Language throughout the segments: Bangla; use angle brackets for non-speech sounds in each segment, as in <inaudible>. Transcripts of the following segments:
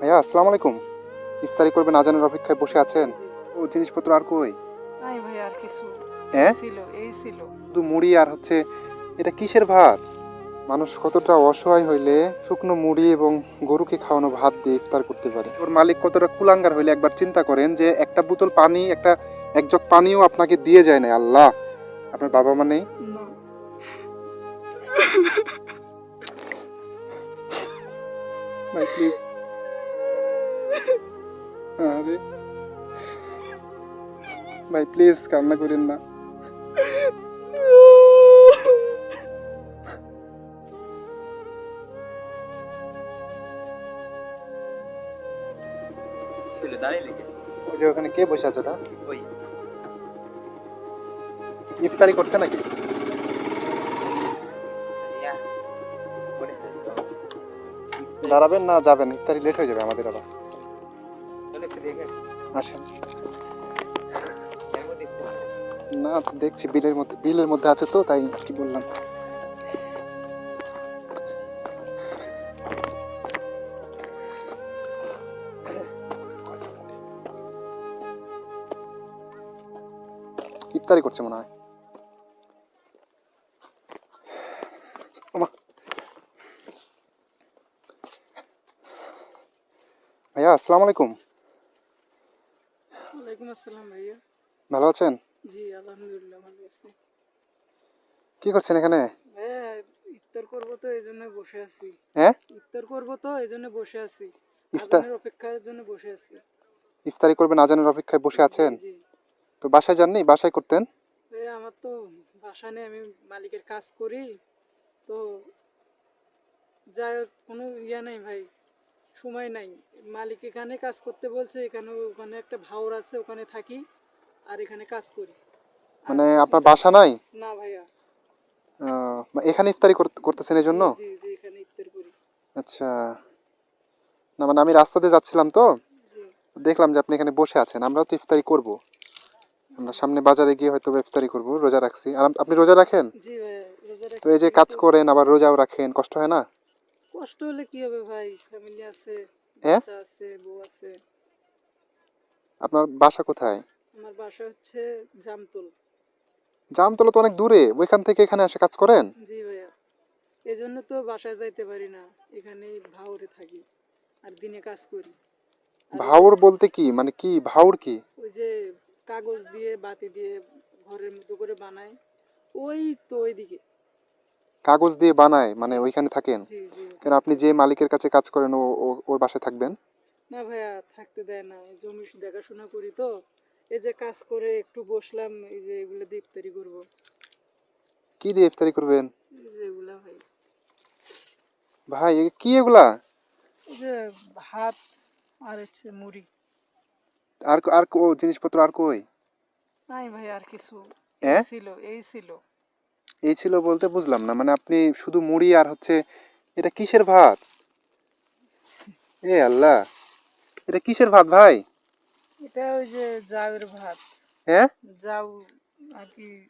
ভাইয়া আসসালামু আলাইকুম ইফতারি করবেন আজানের অপেক্ষায় বসে আছেন? ও জিনিসপত্র আর কই? নাই ভাই আর কিছু হ্যাঁ? ছিল এই ছিল। শুধু মুড়ি আর হচ্ছে এটা কিসের ভাত? মানুষ কতটা অসহায় হইলে শুকনো মুড়ি এবং গরুকে খাওয়ানো ভাত দিয়ে ইফতার করতে পারে। ওর মালিক কতটা কুলাঙ্গার হইলে একবার চিন্তা করেন যে একটা বোতল পানি একটা এক জগ পানিও আপনাকে দিয়ে যায় না আল্লাহ। আপনার বাবা মা নেই? না। ভাই প্লিজ আরে ভাই প্লিজ কান্না করেন না ওই যে ওখানে কে বসে আছে ওটা ইফতারি করছে নাকি দাঁড়াবেন না যাবেন ইফতারি লেট হয়ে যাবে আমাদের আবার আসেন। না, দেখছি বিলের মধ্যে বিলের মধ্যে আছে তো, তাই কি বললাম। ইফতারি করছে মনে হয়। ভাইয়া, আসসালামু আলাইকুম। আসসালাম ভাইয়া। ভালো আছেন? জি আলহামদুলিল্লাহ ভালো আছি। কি করছেন এখানে? ভাইয়া ইফতার করব তো এই জন্য বসে আছি। হ্যাঁ ইফতার করব তো এই জন্য বসে আছি। ইফতার? অপেক্ষার জন্য বসে আছি। ইফতারি করবেন আজানের অপেক্ষায় বসে আছেন? জি। তো বাসায় যাননি? বাসায় করতেন? আমার তো বাসা নেই আমি মালিকের কাজ করি। তো যাই হোক, কোনো ইয়া নেই ভাই। সময় নাই। মালিক এখানে কাজ করতে বলছে এখানে ওখানে একটা ভাওর আছে ওখানে থাকি আর এখানে কাজ করি। মানে আপনার বাসা নাই? না ভাইয়া। এখানে ইফতারি করতেছেন এই জন্য? জি জি এখানে ইফতার করি। আচ্ছা। না মানে আমি রাস্তাতে যাচ্ছিলাম তো। দেখলাম যে আপনি এখানে বসে আছেন আমরাও তো ইফতারি করব। আমরা সামনে বাজারে গিয়ে হয়তো ইফতারি করব রোজা রাখছি। আর আপনি রোজা রাখেন? জি ভাইয়া রোজা তো এই যে কাজ করেন আবার রোজাও রাখেন কষ্ট হয় না? কষ্ট হলে কি হবে ভাই? ফ্যামিলি আছে হ্যাঁ? বাচ্চা আছে বউ আছে। আপনার বাসা কোথায়? আমার বাসা হচ্ছে জামতল। জামতলা তো অনেক দূরে ওইখান থেকে এখানে এসে কাজ করেন? জি ভাইয়া। এই জন্য তো বাসায় যাইতে পারি না এখানেই ভাউরে থাকি আর দিনে কাজ করি। ভাউর বলতে কি? মানে কি ভাউর কি? ওই যে কাগজ দিয়ে বাতি দিয়ে ঘরের মতো করে বানায় ওই তো ওইদিকে। কাগজ দিয়ে বানায় মানে ওইখানে থাকেন। কেন আপনি যে মালিকের কাছে কাজ করেন ও ওর বাসায় থাকবেন? না ভাইয়া থাকতে দেয় না। জমি দেখাশোনা করি তো। এই যে কাজ করে একটু বসলাম এই যে এগুলো দিয়ে ইফতারি করব। কি দিয়ে ইফতারি করবেন? এগুলা ভাই। ভাই কি এগুলা? এই যে ভাত আর হচ্ছে মুড়ি। আর আর জিনিসপত্র আর কই? নাই ভাই আর কিছু। হ্যাঁ? ছিল এই ছিল। এই ছিল বলতে বুঝলাম না। মানে আপনি শুধু মুড়ি আর হচ্ছে এটা কিসের ভাত? এ আল্লাহ এটা কিসের ভাত ভাই? এটা ওই যে জাউয়ের ভাত। হ্যাঁ? জাউ আর কি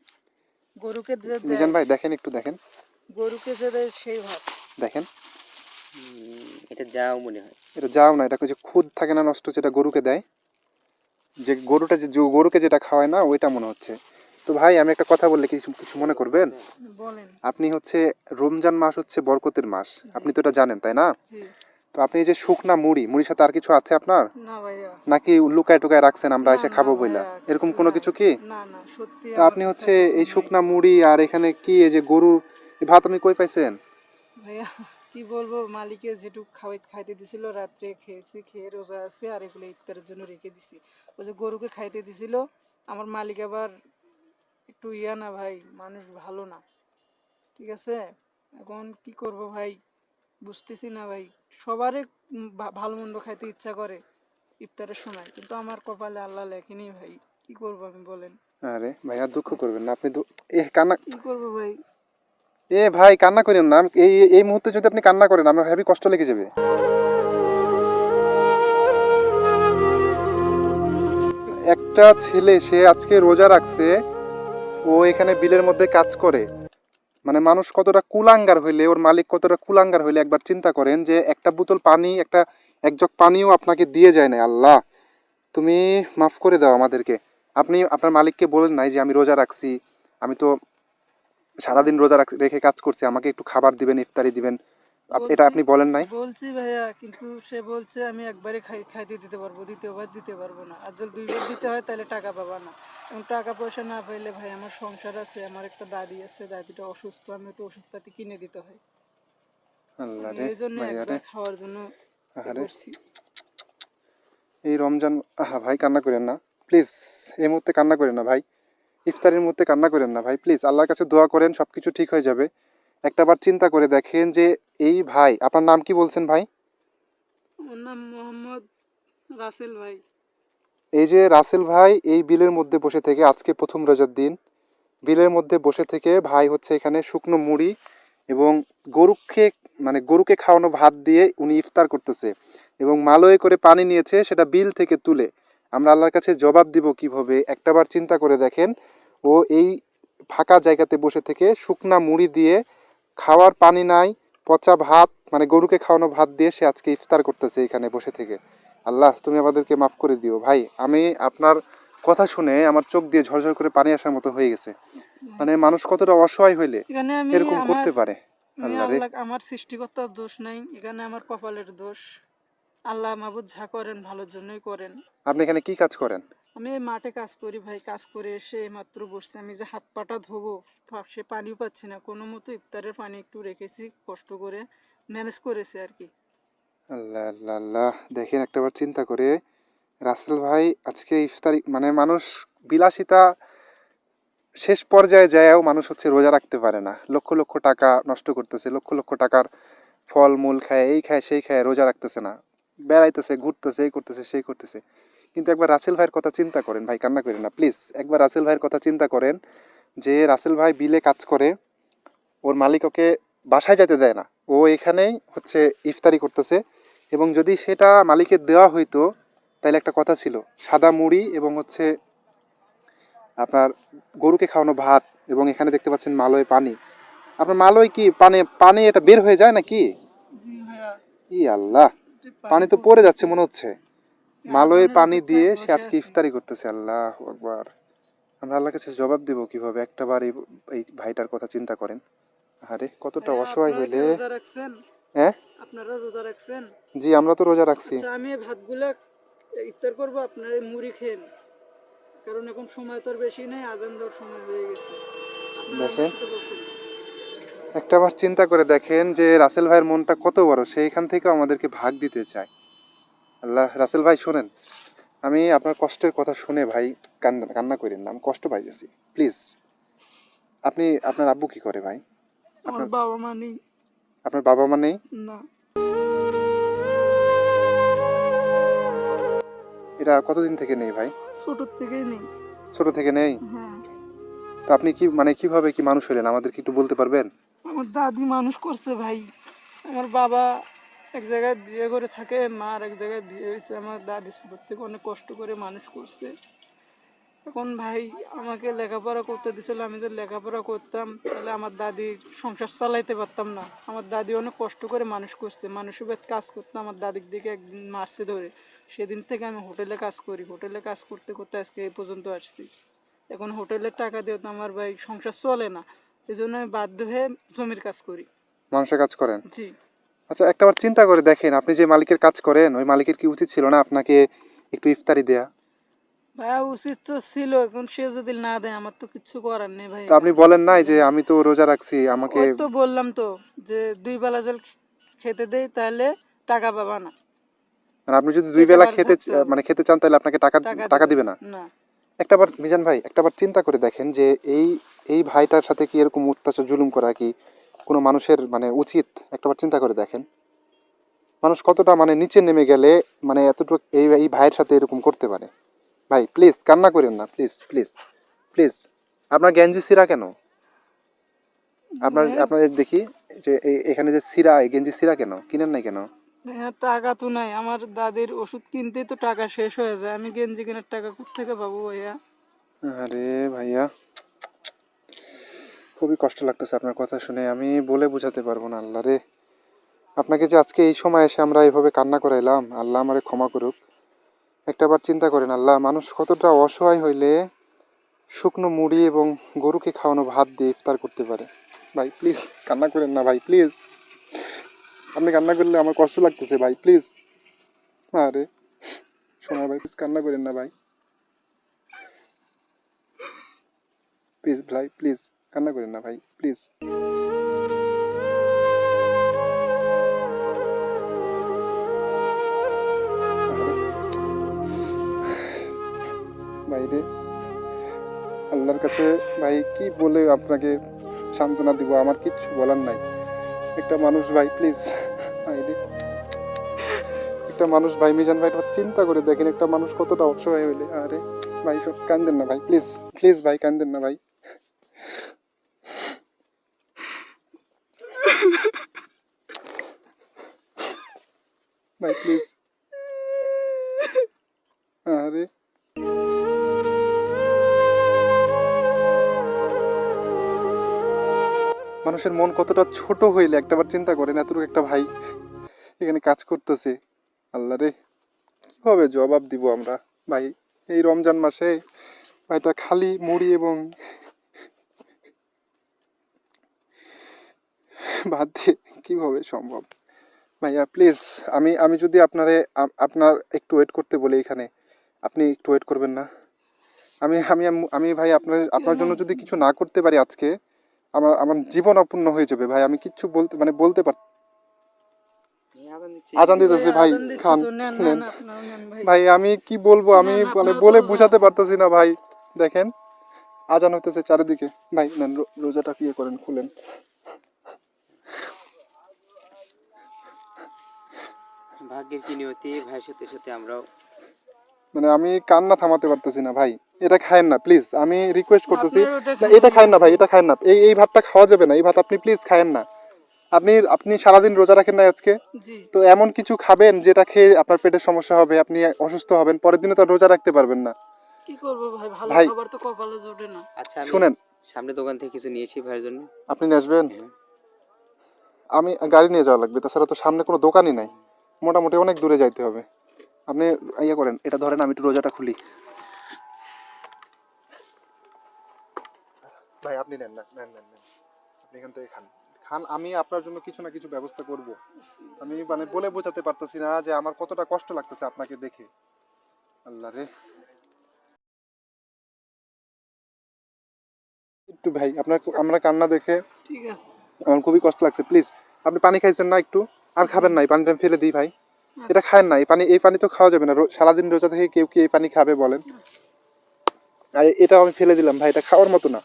গরুকে যে মিজান ভাই দেখেন একটু দেখেন। গরুকে যে দেয় সেই ভাত। দেখেন। এটা যাও মনে হয়। এটা যাও না এটা যে খুদ থাকে না নষ্ট যেটা গরুকে দেয়। যে গরুটা যে গরুকে যেটা খাওয়ায় না ওইটা মনে হচ্ছে। তো ভাই আমি একটা কথা বললে কিছু কিছু মনে করবেন? আপনি হচ্ছে রমজান মাস হচ্ছে বরকতের মাস। আপনি তো এটা জানেন তাই না? তো আপনি যে শুকনা মুড়ি মুড়ির সাথে আর কিছু আছে আপনার? নাকি লুকায় টুকায় রাখছেন আমরা এসে খাব বইলা? এরকম কোনো কিছু কি? তো আপনি হচ্ছে এই শুকনা মুড়ি আর এখানে কি এই যে গরুর ভাত আপনি কই পাইছেন? ভাইয়া কি বলব মালিকে যেটুক খাওয়াই খাইতে দিছিল রাত্রে খেয়েছি খেয়ে রোজা আছে আর এগুলো ইফতারের জন্য রেখে দিছি। ওই যে গরুকে খাইতে দিছিল আমার মালিক আবার একটু ইয়া না ভাই মানুষ ভালো না। ঠিক আছে? এখন কি করব ভাই? বুঝতেছি না ভাই। সবারই ভালো মন্দ খাইতে ইচ্ছা করে ইফতারের সময়। কিন্তু আমার কপালে আল্লাহ লেখেনি ভাই। কি করব আমি বলেন? আরে ভাই আর দুঃখ করবেন না আপনি এ কান্না কি করব ভাই? এ ভাই কান্না করেন না এই এই মুহূর্তে যদি আপনি কান্না করেন আমার হেভি কষ্ট লেগে যাবে। একটা ছেলে সে আজকে রোজা রাখছে ও এখানে বিলের মধ্যে কাজ করে। মানে মানুষ কতটা কুলাঙ্গার হইলে, ওর মালিক কতটা কুলাঙ্গার হইলে একবার চিন্তা করেন যে একটা বোতল পানি, একটা এক জগ পানিও আপনাকে দিয়ে যায় না। আল্লাহ, তুমি মাফ করে দাও আমাদেরকে। আপনি, আপনার মালিককে বলেন নাই যে আমি রোজা রাখছি, আমি তো সারাদিন রোজা রাখ- কাজ করছি, আমাকে একটু খাবার দিবেন, ইফতারি দিবেন। এটা আপনি বলেন নাই। বলছি ভাইয়া কিন্তু সে বলছে আমি একবারে খাই খাইতে দিতে পারব দ্বিতীয়বার দিতে পারব না। আর যদি দুইবার দিতে হয় তাহলে টাকা পাবা না। এবং টাকা পয়সা না পাইলে ভাই আমার সংসার আছে আমার একটা দাদি আছে দাদিটা অসুস্থ আমি তো ওষুধপাতি কিনে দিতে হয়। এই জন্য একবার খাওয়ার জন্য এই রমজান আহা ভাই কান্না করেন না। প্লিজ এই মুহূর্তে কান্না করেন না ভাই। ইফতারের মুহূর্তে কান্না করেন না ভাই প্লিজ। আল্লাহর কাছে দোয়া করেন সব কিছু ঠিক হয়ে যাবে। একটাবার চিন্তা করে দেখেন যে এই ভাই আপনার নাম কি বলছেন ভাই? নাম মোহাম্মদ রাসেল ভাই। এই যে রাসেল ভাই এই বিলের মধ্যে বসে থেকে আজকে প্রথম রোজার দিন। বিলের মধ্যে বসে থেকে ভাই হচ্ছে এখানে শুকনো মুড়ি এবং গরুকে মানে গরুকে খাওয়ানো ভাত দিয়ে উনি ইফতার করতেছে এবং মালয়ে করে পানি নিয়েছে সেটা বিল থেকে তুলে। আমরা আল্লাহর কাছে জবাব দিব কীভাবে একটাবার চিন্তা করে দেখেন। ও এই ফাঁকা জায়গাতে বসে থেকে শুকনা মুড়ি দিয়ে খাওয়ার পানি নাই পচা ভাত মানে গরুকে খাওয়ানো ভাত দিয়ে সে আজকে ইফতার করতেছে এখানে বসে থেকে। আল্লাহ তুমি আমাদেরকে মাফ করে দিও। ভাই আমি আপনার কথা শুনে আমার চোখ দিয়ে ঝরঝর করে পানি আসার মতো হয়ে গেছে। মানে মানুষ কতটা অসহায় হইলে এরকম করতে পারে। আমার সৃষ্টিকর্তার দোষ নাই এখানে আমার কপালের দোষ। আল্লাহ মাবুদ যা করেন ভালোর জন্যই করেন। আপনি এখানে কি কাজ করেন? আমি মাঠে কাজ করি ভাই, কাজ করে এসে মাত্র বসছি। আমি যে হাত পাটা ধোবো সে পানিও পাচ্ছি না। কোনো মতো ইফতারের পানি একটু রেখেছি, কষ্ট করে ম্যানেজ করেছি আর কি। আল্লাহ আল্লাহ আল্লাহ। দেখেন একটাবার চিন্তা করে, রাসেল ভাই আজকে ইফতারি মানে মানুষ বিলাসিতা শেষ পর্যায়ে যায়ও মানুষ হচ্ছে রোজা রাখতে পারে না। লক্ষ লক্ষ টাকা নষ্ট করতেছে, লক্ষ লক্ষ টাকার ফল মূল খায়, এই খায়, সেই খায়, রোজা রাখতেছে না। বেড়াইতেছে, ঘুরতেছে, এই করতেছে, সেই করতেছে। কিন্তু একবার রাসেল ভাইয়ের কথা চিন্তা করেন ভাই কান্না করেন না প্লিজ একবার রাসেল ভাইয়ের কথা চিন্তা করেন যে রাসেল ভাই বিলে কাজ করে ওর মালিক ওকে বাসায় যেতে দেয় না ও এখানেই হচ্ছে ইফতারি করতেছে এবং যদি সেটা মালিকের দেওয়া হইতো তাহলে একটা কথা ছিল সাদা মুড়ি এবং হচ্ছে আপনার গরুকে খাওয়ানো ভাত এবং এখানে দেখতে পাচ্ছেন মালয় পানি। আপনার মালয় কি পানি পানি এটা বের হয়ে যায় নাকি? ই আল্লাহ পানি তো পড়ে যাচ্ছে মনে হচ্ছে। মালয়ে পানি দিয়ে সে আজকে ইফতারি করতেছে আল্লাহ আকবার। আমরা আল্লাহর কাছে জবাব দিব কীভাবে? একটাবার এই এই ভাইটার কথা চিন্তা করেন। আরে কতটা অসহায় হইলে। হ্যাঁ? আপনারা রোজা রাখছেন? জি আমরা তো রোজা রাখছি। আচ্ছা আমি ভাতগুলা ইফতার করব আপনারা মুড়ি খেন কারণ এখন সময় তো বেশি নেই আজান দেওয়ার সময় হয়ে গেছে। দেখেন। একটা বার চিন্তা করে দেখেন যে রাসেল ভাইয়ের মনটা কত বড় সেইখান থেকে আমাদেরকে ভাগ দিতে চায়। আল্লাহ রাসেল ভাই শোনেন আমি আপনার কষ্টের কথা শুনে ভাই কান্না কান্না করেন না আমি কষ্ট পাইতেছি। প্লিজ আপনি আপনার আব্বু কি করে ভাই? আপনার বাবা মা নেই। আপনার বাবা মা নেই? না। এটা কতদিন থেকে নেই ভাই? ছোট থেকেই নেই। ছোট থেকে নেই? হ্যাঁ। তো আপনি কি মানে কীভাবে কি মানুষ হলেন? আমাদের কি একটু বলতে পারবেন? আমার দাদি মানুষ করছে ভাই। আমার বাবা এক জায়গায় বিয়ে করে থাকে মা আর এক জায়গায় বিয়ে হয়েছে আমার দাদি ছোট থেকে অনেক কষ্ট করে মানুষ করছে। এখন ভাই আমাকে লেখাপড়া করতে দিছিল আমি যদি লেখাপড়া করতাম তাহলে আমার দাদি সংসার চালাইতে পারতাম না। আমার দাদি অনেক কষ্ট করে মানুষ করছে মানুষের বেদ কাজ করতে আমার দাদির দিকে একদিন মারছে ধরে। সেদিন থেকে আমি হোটেলে কাজ করি হোটেলে কাজ করতে করতে আজকে এই পর্যন্ত আসছি। এখন হোটেলের টাকা দিয়ে তো আমার ভাই সংসার চলে না এই জন্য আমি বাধ্য হয়ে জমির কাজ করি। মানুষের কাজ করেন? জি। আচ্ছা একটাবার চিন্তা করে দেখেন আপনি যে মালিকের কাজ করেন ওই মালিকের কি উচিত ছিল না আপনাকে একটু ইফতারি দেয়া? ভাইয়া উচিত তো ছিল এখন সে যদি না দেয় আমার তো কিছু করার নেই ভাই তো আপনি বলেন নাই যে আমি তো রোজা রাখছি আমাকে ওই তো বললাম তো যে দুই বেলা জল খেতে দেই তাহলে টাকা পাবা না। মানে আপনি যদি দুই বেলা খেতে মানে খেতে চান তাহলে আপনাকে টাকা টাকা দিবে না। না। একটাবার মিজান ভাই একটাবার চিন্তা করে দেখেন যে এই এই ভাইটার সাথে কি এরকম অত্যাচার জুলুম করা কি কোনো মানুষের মানে উচিত একটাবার চিন্তা করে দেখেন। মানুষ কতটা মানে নিচে নেমে গেলে মানে এতটুকু এই এই ভাইয়ের সাথে এরকম করতে পারে। ভাই প্লিজ কান্না করেন না প্লিজ প্লিজ প্লিজ আপনার গেঞ্জি সিরা কেন? আপনার আপনার দেখি যে এখানে যে সিরা এই গেঞ্জি সিরা কেন? কিনেন নাই কেন? টাকা তো নাই। আমার দাদির ওষুধ কিনতেই তো টাকা শেষ হয়ে যায়। আমি গেঞ্জি কেনার টাকা কোথেকে পাবো ভাইয়া? আরে ভাইয়া খুবই কষ্ট লাগতেছে আপনার কথা শুনে। আমি বলে বোঝাতে পারব না, আল্লাহ রে। আপনাকে যে আজকে এই সময় এসে আমরা এইভাবে কান্না করাইলাম, আল্লাহ আমারে ক্ষমা করুক। একটাবার চিন্তা করেন, আল্লাহ, মানুষ কতটা অসহায় হইলে শুকনো মুড়ি এবং গরুকে খাওয়ানো ভাত দিয়ে ইফতার করতে পারে। ভাই প্লিজ কান্না করেন না ভাই প্লিজ আপনি কান্না করলে আমার কষ্ট লাগতেছে ভাই প্লিজ আরে, শোনা ভাই প্লিজ কান্না করেন না ভাই। প্লিজ ভাই প্লিজ কান্না করেন না ভাই প্লিজ বাইরে আল্লাহর কাছে ভাই কি বলে আপনাকে সান্ত্বনা দিব? আমার কিচ্ছু বলার নাই। একটা মানুষ ভাই প্লিজ বাইরে একটা মানুষ ভাই, মিজান ভাই চিন্তা করে দেখেন একটা মানুষ কতটা অসহায় হইলে। আরে, ভাই সব কান্দেন না ভাই প্লিজ প্লিজ ভাই, কান্দেন না ভাই। ভাই প্লিজ আরে মানুষের মন কতটা ছোট হইলে একটাবার চিন্তা করেন, এতটুকু একটা ভাই এখানে কাজ করতেছে। আল্লাহ রে, কীভাবে জবাব দিব আমরা? ভাই, এই রমজান মাসে ভাইটা খালি মুড়ি এবং ভাত দিয়ে কীভাবে সম্ভব? ভাইয়া প্লিজ আমি আমি যদি আপনারে আপনার একটু ওয়েট করতে বলি এখানে আপনি একটু ওয়েট করবেন না। আমি আমি আমি ভাই আপনার আপনার জন্য যদি কিছু না করতে পারি আজকে আমার আমার জীবন অপূর্ণ হয়ে যাবে ভাই আমি কিচ্ছু বলতে মানে বলতে পার আজান দিতেছে ভাই খান ভাই। আমি কি বলব আমি মানে বলে বুঝাতে পারতেছি না ভাই দেখেন আজান হতেছে চারিদিকে। ভাই নেন রোজাটা কি করেন খুলেন। ভাগ্যের কি নিয়তি ভাইয়ের সাথে সাথে আমরাও। মানে আমি কান্না থামাতে পারতেছি না ভাই। এটা খায়েন না প্লিজ আমি রিকোয়েস্ট করতেছি এটা খায়েন না ভাই এটা খায়েন না। এই এই ভাতটা খাওয়া যাবে না এই ভাত আপনি প্লিজ খায়েন না। আপনি আপনি সারাদিন রোজা রাখেন না আজকে? তো এমন কিছু খাবেন যেটা খেয়ে আপনার পেটের সমস্যা হবে আপনি অসুস্থ হবেন পরের দিনে তো রোজা রাখতে পারবেন না। কি করব ভাই? ভালো ভাই। খাবার তো কপালে জোটে না। আচ্ছা শুনেন। সামনে দোকান থেকে কিছু নিয়েছি ভাইয়ের জন্য। আপনি নিয়ে আসবেন? হ্যাঁ। আমি গাড়ি নিয়ে যাওয়া লাগবে তাছাড়া তো সামনে কোনো দোকানই নাই। মোটামুটি অনেক দূরে যাইতে হবে। আপনি ইয়ে করেন এটা ধরেন আমি একটু রোজাটা খুলি। ভাই আপনি নেন না নেন নেন নেন। আপনি এখান থেকে খান। খান আমি আপনার জন্য কিছু না কিছু ব্যবস্থা করব। আমি মানে বলে বোঝাতে পারতেছি না যে আমার কতটা কষ্ট লাগতেছে আপনাকে দেখে। আল্লাহ রে। একটু ভাই আপনার আমরা কান্না দেখে ঠিক আছে। আমার খুবই কষ্ট লাগছে প্লিজ। আপনি পানি খাইছেন না একটু? আর খাবেন না এই পানিটা ফেলে দিই ভাই। এটা খায় না এই পানি এই পানি তো খাওয়া যাবে না। সারাদিন রোজা থেকে কেউ কি এই পানি খাবে বলেন? আর এটা আমি ফেলে দিলাম ভাই এটা খাওয়ার মতো না।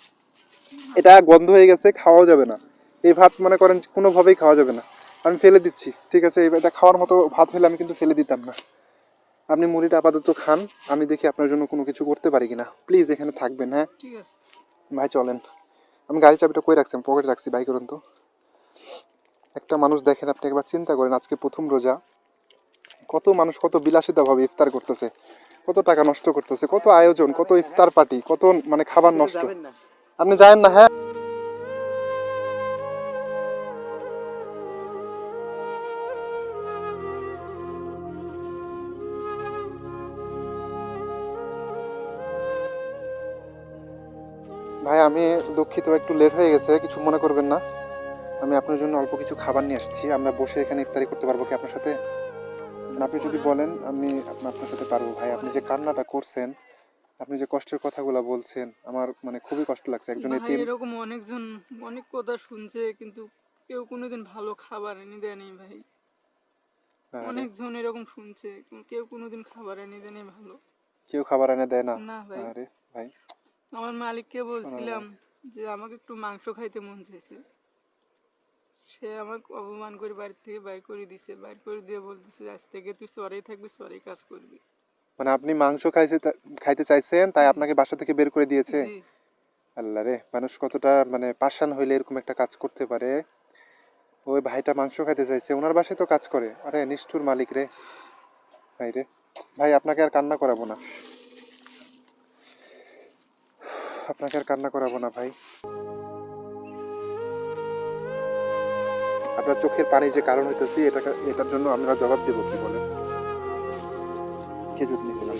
এটা গন্ধ হয়ে গেছে খাওয়াও যাবে না। এই ভাত মনে করেন যে কোনোভাবেই খাওয়া যাবে না। আমি ফেলে দিচ্ছি ঠিক আছে? এই- এটা খাওয়ার মতো ভাত হলে আমি কিন্তু ফেলে দিতাম না। আপনি মুড়িটা আপাতত খান আমি দেখি আপনার জন্য কোনো কিছু করতে পারি কিনা। প্লিজ এখানে থাকবেন হ্যাঁ? ঠিক আছে। ভাই চলেন। আমি গাড়ি চাবিটা কই রাখছি? পকেটে রাখছি ভাই করুন তো। একটা মানুষ দেখেন আপনি একবার চিন্তা করেন আজকে প্রথম রোজা। কত মানুষ কত বিলাসিতাভাবে ইফতার করতেছে কত টাকা নষ্ট করতেছে কত আয়োজন কত ইফতার পার্টি কত মানে খাবার নষ্ট। আপনি জানেন না হ্যাঁ? ভাই আমি দুঃখিত একটু লেট হয়ে গেছে কিছু মনে করবেন না। আমি আপনার জন্য অল্প কিছু খাবার নিয়ে আসছি। আমরা বসে এখানে ইফতারি করতে পারব কি আপনার সাথে? আপনি যদি বলেন। আমি আপনা- আপনার সাথে পারব ভাই। আপনি যে কান্নাটা করছেন আপনি যে কষ্টের কথাগুলো বলছেন আমার মানে খুবই কষ্ট লাগছে। একজন এতিম এরকম অনেকজন অনেক কথা শুনছে কিন্তু কেউ কোনোদিন ভালো খাবার এনে দেয়নি ভাই। অনেকজন এরকম শুনছে কেউ কোনোদিন খাবার এনে দেয়নি ভালো। কেউ খাবার এনে দেয় না? না ভাই। আরে ভাই। আমার মালিককে বলছিলাম যে আমাকে একটু মাংস খাইতে মন চাইছে। সে আমাকে অপমান করে বাড়ি থেকে বাইর করে দিছে। বাইর করে দিয়ে বলতেছে আজ থেকে তুই সরেই থাকবি সরেই কাজ করবি। মানে আপনি মাংস খাইছে খাইতে চাইছেন তাই আপনাকে বাসা থেকে বের করে দিয়েছে? জি। আল্লাহ রে মানুষ কতটা মানে পাষাণ হইলে এরকম একটা কাজ করতে পারে? ওই ভাইটা মাংস খাইতে চাইছে ওনার বাসায় তো কাজ করে। আরে নিষ্ঠুর মালিক রে। ভাই রে ভাই আপনাকে আর কান্না করাবো না। <sighs> আপনাকে আর কান্না করাবো না ভাই। আপনার চোখের পানি যে কারণ হইতেছি এটা এটার জন্য আমরা জবাব দেবো কি বলে খেজুর নিয়েছিলাম।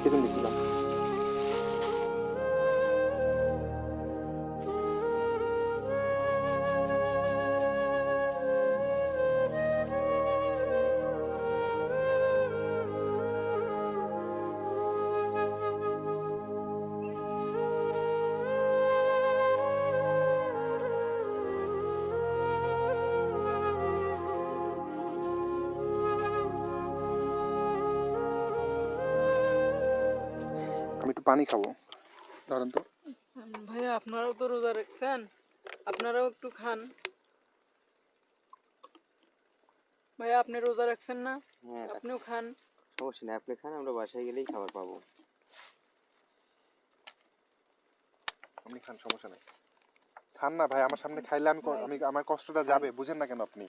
খেজুর নিয়েছিলাম। পানি খাব। ধরেন তো। ভাইয়া আপনারাও তো রোজা রাখছেন আপনারাও একটু খান। ভাইয়া আপনি রোজা রাখছেন না? হ্যাঁ আপনিও খান। সমস্যা নেই আপনি খান আমরা বাসায় গেলেই খাবার পাবো। আপনি খান সমস্যা নেই। খান না ভাই আমার সামনে খাইলে আমি আমি আমার কষ্টটা যাবে বুঝেন না কেন আপনি।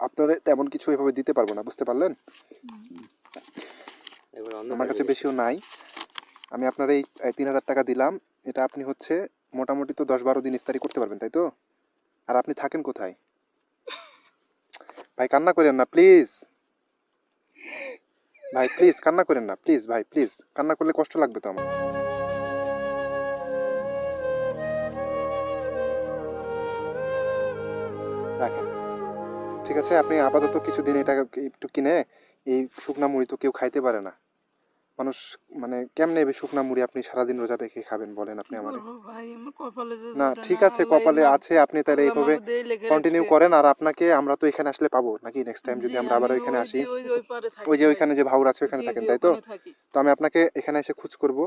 আপনারা তেমন কিছু এভাবে দিতে পারব না বুঝতে পারলেন? আমার কাছে বেশিও নাই। আমি আপনার এই তিন হাজার টাকা দিলাম এটা আপনি হচ্ছে মোটামুটি তো দশ বারো দিন ইফতারি করতে পারবেন তাই তো? আর আপনি থাকেন কোথায়? ভাই কান্না করেন না প্লিজ। ভাই প্লিজ কান্না করেন না প্লিজ ভাই প্লিজ। কান্না করলে কষ্ট লাগবে তো আমার। রাখেন। ঠিক আছে আপনি আপাতত কিছুদিন এটা একটু কিনে এই শুকনা মুড়ি তো কেউ খাইতে পারে না। মানুষ মানে কেমনে এই শুকনা মুড়ি আপনি সারাদিন রোজা রেখে খাবেন বলেন আপনি আমারে? ভাই আমার কপালে যে না ঠিক আছে কপালে আছে আপনি তাহলে এইভাবে কন্টিনিউ করেন আর আপনাকে আমরা তো এখানে আসলে পাবো নাকি নেক্সট টাইম যদি আমরা আবার ওইখানে আসি? ওই- যে। ওইখানে যে ভাউর আছে ওইখানে থাকেন তাই তো? তো আমি আপনাকে এখানে এসে খোঁজ করব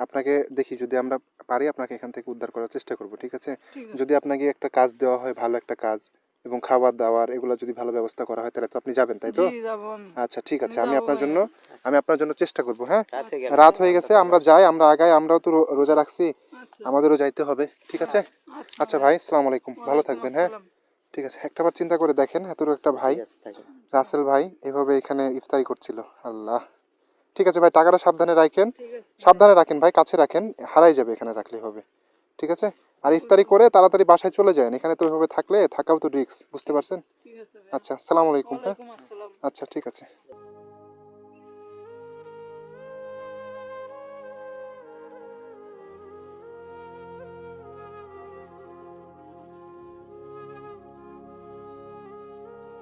আপনাকে দেখি যদি আমরা পারি আপনাকে এখান থেকে উদ্ধার করার চেষ্টা করব ঠিক আছে। যদি আপনাকে একটা কাজ দেওয়া হয় ভালো একটা কাজ এবং খাবার দাবার এগুলো যদি ভালো ব্যবস্থা করা হয় তাহলে তো আপনি যাবেন তাই তো? জি, যাব। আমি। আচ্ছা ঠিক আছে। আমি আপনার জন্য আমি আপনার জন্য চেষ্টা করব হ্যাঁ? রাত হয়ে গেছে। আমরা যাই আমরা আগাই আমরাও তো রোজা রাখছি। আচ্ছা, আমাদেরও যাইতে হবে ঠিক আছে? আচ্ছা। আচ্ছা ভাই আসসালামু আলাইকুম। ভালো থাকবেন হ্যাঁ? ঠিক আছে একটাবার চিন্তা করে দেখেন এতটুকু একটা ভাই রাসেল ভাই এভাবে এখানে ইফতারি করছিল আল্লাহ। ঠিক আছে ভাই টাকাটা সাবধানে রাখেন। সাবধানে রাখেন ভাই কাছে রাখেন হারাই যাবে এখানে রাখলে হবে ঠিক আছে? আর ইফতারি করে তাড়াতাড়ি বাসায় চলে যায় এখানে তো ওইভাবে থাকলে থাকাও তো রিক্স বুঝতে পারছেন। আচ্ছা আসসালামু আলাইকুম হ্যাঁ? আচ্ছা ঠিক আছে।